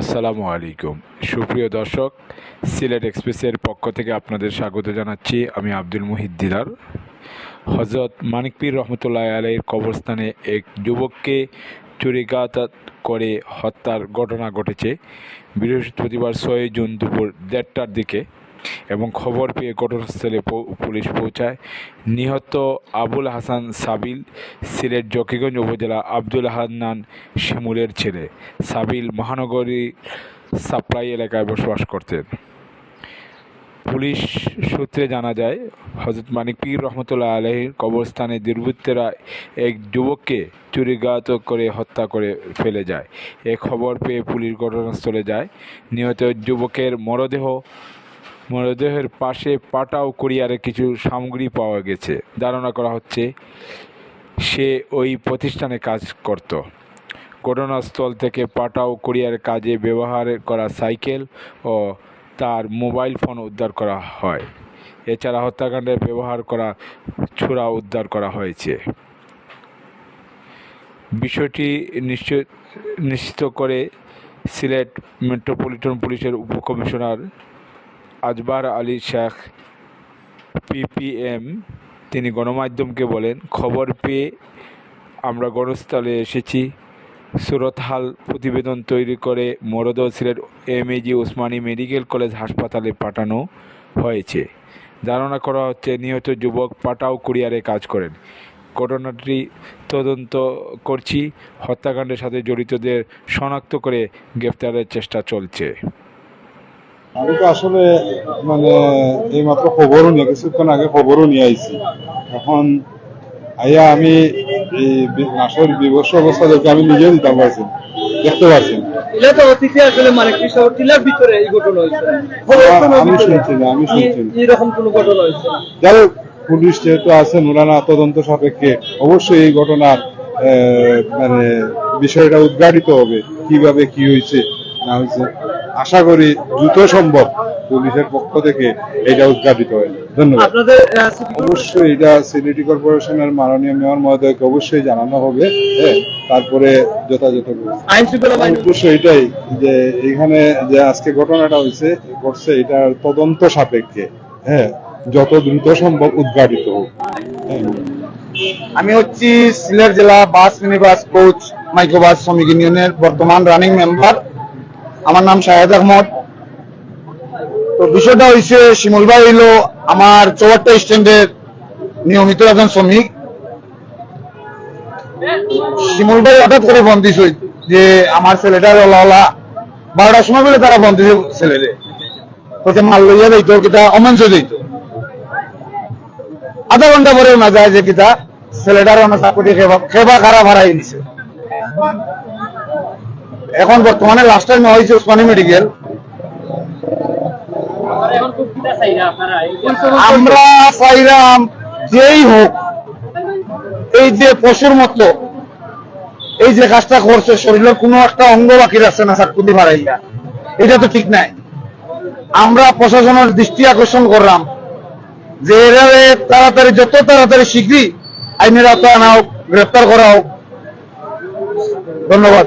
আসসালামু আলাইকুম। সুপ্রিয় দর্শক, সিলেট এক্সপ্রেসের পক্ষ থেকে আপনাদের স্বাগত জানাচ্ছি। আমি আব্দুল মুহিদ দিদার হজরত মানিকপীর রহমতুল্লাহ আলাইয়ের কবরস্থানে এক যুবককে চুরিগাত করে হত্যার ঘটনা ঘটেছে। বৃহস্পতিবার ছয় জুন দুপুর দেড়টার দিকে এবং খবর পেয়ে ঘটনাস্থলে পুলিশ পৌঁছায়। নিহত আবুল হাসান সাবিল, সিলেট জকিগঞ্জ উপজেলা আব্দুল হান্নান শিমুলের ছেলে। সাবিল মহানগরী সাপ্লাই এলাকায় বসবাস করতেন। পুলিশ সূত্রে জানা যায় হজরত মানিক পীর রহমতুল্লাহ আলহীর কবরস্থানে দুর্বৃত্তরা এক যুবককে চুরিঘাত করে হত্যা করে ফেলে যায়। এ খবর পেয়ে পুলিশ ঘটনাস্থলে যায়। নিহত যুবকের মরদেহ মরদেহের পাশে পাটাও কুরিয়ারে কিছু সামগ্রী পাওয়া গেছে। ধারণা করা হচ্ছে, সে ওই প্রতিষ্ঠানে কাজ করত। ঘটনাস্থল থেকে পাটাও কুরিয়ার কাজে ব্যবহার করা সাইকেল ও তার মোবাইল ফোন উদ্ধার করা হয়। এছাড়া হত্যাকাণ্ডে ব্যবহার করা ছুরা উদ্ধার করা হয়েছে। বিষয়টি নিশ্চয়, নিশ্চিত করে সিলেট মেট্রোপলিটন পুলিশের উপকমিশনার আজবার আলী শেখ পিপিএম তিনি গণমাধ্যমকে বলেন, খবর পেয়ে আমরা গণস্থলে এসেছি। সুরতহাল প্রতিবেদন তৈরি করে মরদ Sylhet MAG Osmani medical college হাসপাতালে পাঠানো হয়েছে। ধারণা করা হচ্ছে নিহত যুবক পাটাও কুরিয়ারে কাজ করেন। ঘটনাটি তদন্ত করছি। হত্যাকাণ্ডের সাথে জড়িতদের শনাক্ত করে গ্রেফতারের চেষ্টা চলছে। আমি তো আসলে মানে এই মাত্র খবরও নিয়ে কিছুক্ষণ আগে খবরও নিয়ে আইছি। এখন আইয়া আমি এই নাসর বিবর্ষ অবস্থা দেখে আমি নিজেও দিতাম পারছি দেখতে আসলে মানে হয়েছে? আমি শুনছি না, আমি শুনছি যাই হোক, পুলিশ যেহেতু আছে নুরানা তদন্ত সাপেক্ষে অবশ্যই এই ঘটনার মানে বিষয়টা উদ্ঘাটিত হবে কীভাবে কি হয়েছে না হয়েছে। আশা করি দ্রুত সম্ভব পুলিশের পক্ষ থেকে এটা উদ্ঘাটিত হয়। ধন্যবাদ। অবশ্যই এটা সিলেটি কর্পোরেশনের মাননীয় মেয়র মহোদয়কে অবশ্যই জানানো হবে হ্যাঁ? তারপরে যথাযথ উদ্দেশ্য এটাই যে এখানে যে আজকে ঘটনাটা হয়েছে ঘটছে এটার তদন্ত সাপেক্ষে হ্যাঁ? যত দ্রুত সম্ভব উদ্ঘাটিত হোক। হ্যাঁ। আমি হচ্ছি সিলেট জেলা বাস মিনিবাস কোচ মাইক্রোবাস শ্রমিক ইউনিয়নের বর্তমান রানিং মেম্বার। আমার নাম শাহেদ আহমদ। তো বিষয়টা হয়েছে শিমুল ভাই হইল আমার চৌহাট্টা স্ট্যান্ডের নিয়মিত একজন শ্রমিক। শিমুল ভাই হঠাৎ করে ফোন দিছ যে, আমার ছেলেটার ওলা বারোটার সময় বলে তারা ফোন দিছে ছেলেরে। তোকে মাল লইয়া দিত কিতা অমাঞ্চ দিত আধা ঘণ্টা পরে যায় যে, কিতা, ছেলেটার অনেক চাকরি খেবা খেবা খারাপ হারাই দিছে। এখন বর্তমানে লাস্ট টাইম হয়েছে উসমানী মেডিকেল আমরা চাইলাম যেই হোক, এই যে পশুর মতো, এই যে কাজটা করছে, শরীরের কোনো একটা অঙ্গ বাকি না ভাড়াইয়া এটা তো ঠিক নাই। আমরা প্রশাসনের দৃষ্টি আকর্ষণ করলাম যে এরা তাড়াতাড়ি, যত তাড়াতাড়ি শীঘ্রই আইনের আওতায় আনা হোক গ্রেফতার করা হোক। ধন্যবাদ।